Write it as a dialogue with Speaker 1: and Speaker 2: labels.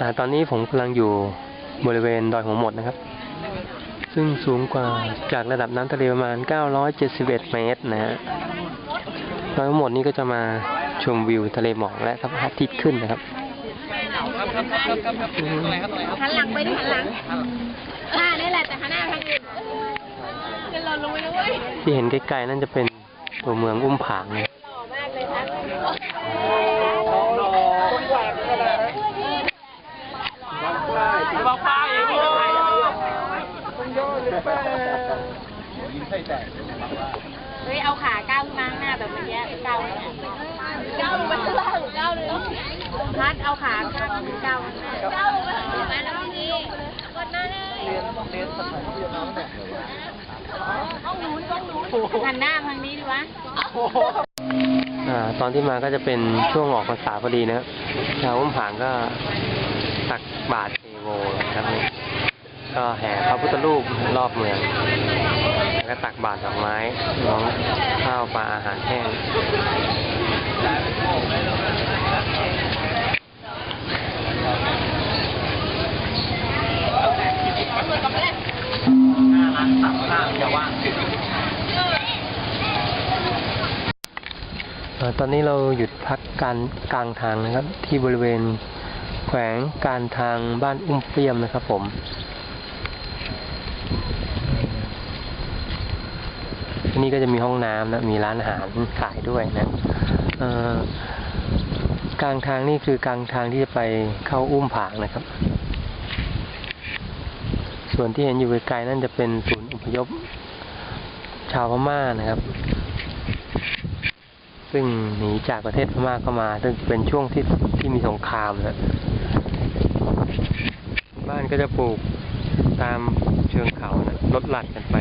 Speaker 1: อ่าตอนนี้ผมกำลังอยู่บริเวณดอยหัวหมดนะครับ ซึ่งสูงกว่าจากระดับน้ำทะเลประมาณ 971 เมตรนะฮะดอยหัวหมดนี่ก็จะมาชมวิวทะเลหมอกและพระอาทิตย์ขึ้นนะครับ
Speaker 2: หันหลังไปดิหันหลังหน้านี่แหละแต่หันหน้าทางอื่นจะหล่นลงไปด้วย
Speaker 1: ที่เห็นใกล้ๆนั่นจะเป็นตัวเมืองอุ้มผางนะ
Speaker 2: มากเลยนะ
Speaker 3: บอกป้าอย่างนี้
Speaker 2: เฮ้ยเอาขาก้าวขึ้นมาข้างหน้าแบบเมื่อกี้ก้าวเนี่ยก้าวลงไปข้างล่างก้าวเลยพัดเอาขาข้างก้าวข้างหน้าก้าวลงไปมาแล้วทีนี้กดหน้าเลยต้องหนุนต้องหนุนหันหน้าทางนี้ดีวะ
Speaker 1: อตอนที่มาก็จะเป็นช่วงออกพรรษาพอดีนะครับชาวอุ้มผางก็ตักบาตรเทโวนะครับ ก็แห่พระพุทธรูปรอบเมือง แล้วก็ตักบาตรดอกไม้น้องข้าวปลาอาหารแห้ง
Speaker 3: ร้านสับข้างจะว่าง
Speaker 1: ตอนนี้เราหยุดพักการกลางทางนะครับ ที่บริเวณแขวงการทางบ้านอุ้มเปี้ยมนะครับผม นี่ก็จะมีห้องน้ำนะ มีร้านอาหารขายด้วยนะกลางทางนี่คือกลางทางที่จะไปเข้าอุ้มผางนะครับ ส่วนที่เห็นอยู่ไกลๆนั่นจะเป็นศูนย์อพยพ ชาวพม่านะครับ ซึ่งหนีจากประเทศพม่าเข้ามา ซึ่งเป็นช่วงที่ที่มีสงครามนะบ้านก็จะปลูกตามเชิงเขานะลดหลั่นกันไป